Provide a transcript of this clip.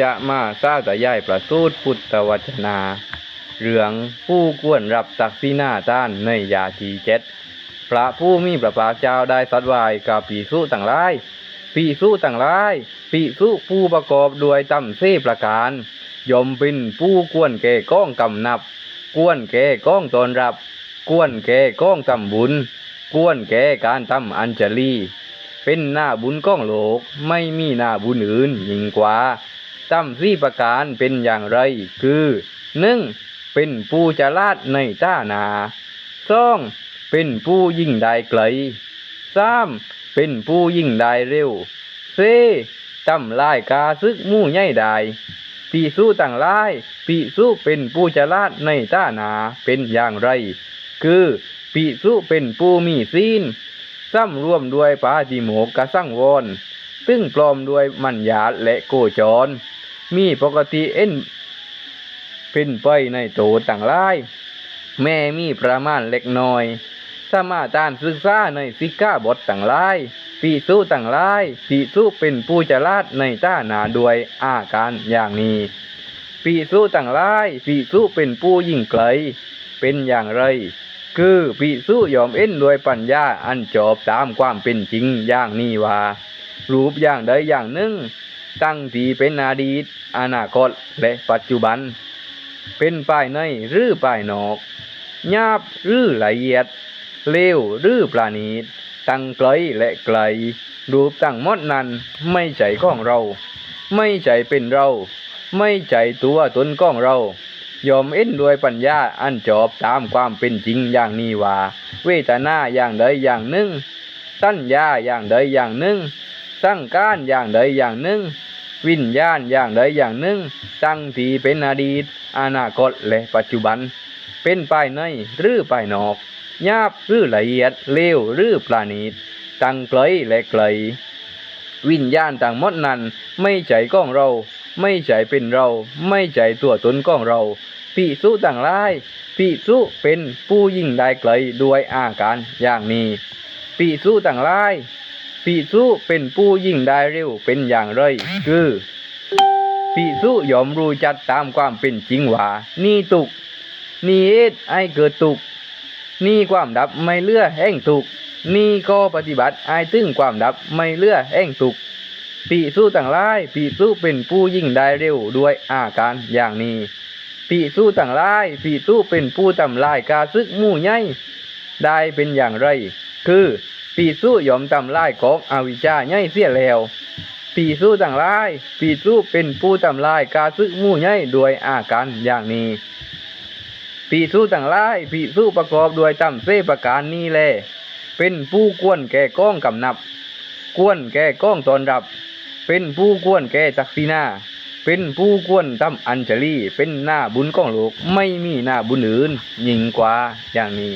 จะมาซาตะยายประสูตรพุทธวจนา เรื่องผู้ควรรับตักษีหน้าต้านในยาทีเจ็ดพระผู้มีพระภาคเจ้าได้สัตวายกับปีสู้ต่างหลายปีสู้ต่างหลายปีสู้ผู้ประกอบด้วยตำเสประการยมป็นผู้ควรแก่ก้องกำนับ กวนแก่ก้องตอนรับ กวนแก่ก้องทำบุญ กวนแก่การทำอัญชลีเป็นหน้าบุญก้องโลกไม่มีหน้าบุญอื่นยิ่งกว่า ตำสี่ประการเป็นอย่างไร คือหนึ่งเป็นผู้จะลาดในต้านาสองเป็นผู้ยิ่งได้ไกลสามเป็นผู้ยิ่งได้เร็วสี่ตำลายกาซึกมู่ใหญ่ได้ปีสู้ต่างลายปีสู้เป็นผู้จะลาดในต้านาเป็นอย่างไร คือปีสู้เป็นผู้มีศีลซ้ำร่วมด้วยปาจิโมกกะสั่งวอนซึ่งปลอมด้วยมัญญาและโกจร มีปกติเอ็นเป็นไปในโตต่างหลาย แม่มีประมาณเล็กน้อยสมาทานศึกษาในสิกขาบทต่างหลายปีสู้ต่างหลายปีสู้เป็นผู้จะลาดในต้าหนาด้วยอาการอย่างนี้ปีสู้ต่างหลายปีสู้เป็นผู้ยิ่งไกล เป็นอย่างไร คือปีสู้ยอมเอ็นด้วยปัญญาอันจอบตามความเป็นจริงอย่างนี้ว่ารูปอย่างใดอย่างหนึ่ง ตั้งที่เป็นอดีต อนาคต และปัจจุบัน เป็นป้ายในหรือป้ายนอกหยาบหรือละเอียด เลวหรือปราณีต ตั้งไกลและไกล รูปตั้งมดนั้นไม่ใช่ของเรา ไม่ใช่เป็นเรา ไม่ใช่ตัวตนของเรายอมเอ็นด้วยปัญญาอันจอบตามความเป็นจริงอย่างนี้ว่าเวทนาอย่างใดอย่างหนึ่งสัญญาอย่างใดอย่างหนึ่ง สังการอย่างใดอย่างหนึ่ง วิญญาณอย่างใดอย่างหนึ่งตั้งที่เป็นอดีต อนาคตและปัจจุบัน เป็นภายในหรือภายนอกหยาบหรือละเอียดเลวหรือปราณีตตั้งไกลและไกล วิญญาณต่างหมดนั้นไม่ใช่ของเรา ไม่ใช่เป็นเรา ไม่ใช่ตัวตนของเราปีสุต่างหลายปีสุเป็นผู้ยิ่งได้ไกลด้วยอาการอย่างนี้ปีสุต่างหลาย ปีสุเป็นผู้ยิ่งได้เร็วเป็นอย่างไร คือปีสุยอมรู้จัดตามความเป็นจริงว่านี่ตุก นี่เอ็ดไอเกิดตุก นี่ความดับไม่เลือแห่งตุก นี่ก็ปฏิบัติไอายตึงความดับไม่เลือแห่งตุกปีสู้ต่างหลายปีสู้เป็นผู้ยิ่งได้เร็วด้วยอาการอย่างนี้ปีสู้ต่างหลายปีสู้เป็นผู้ทำลายกาซึกหมู่ใหญ่ได้เป็นอย่างไร คือ ปีสู้ยอมทำลายของอวิชชาใหญ่เสียแล้วปีสู้ต่างหลายปีสู้เป็นผู้ทำลายกาซึกหมู่ใหญ่ด้วยอาการอย่างนี้ปีสู้ต่างหลายปีสู้ประกอบด้วยตำเสประการนี้แล เป็นผู้กวนแก่ก้องกำนับ กวนแก่ก้องตอนรับ เป็นผู้กวนแก่จักสีนาเป็นผู้กวนทำอัญชลีเป็นหน้าบุญก้องโลกไม่มีหน้าบุญอื่นยิ่งกว่าอย่างนี้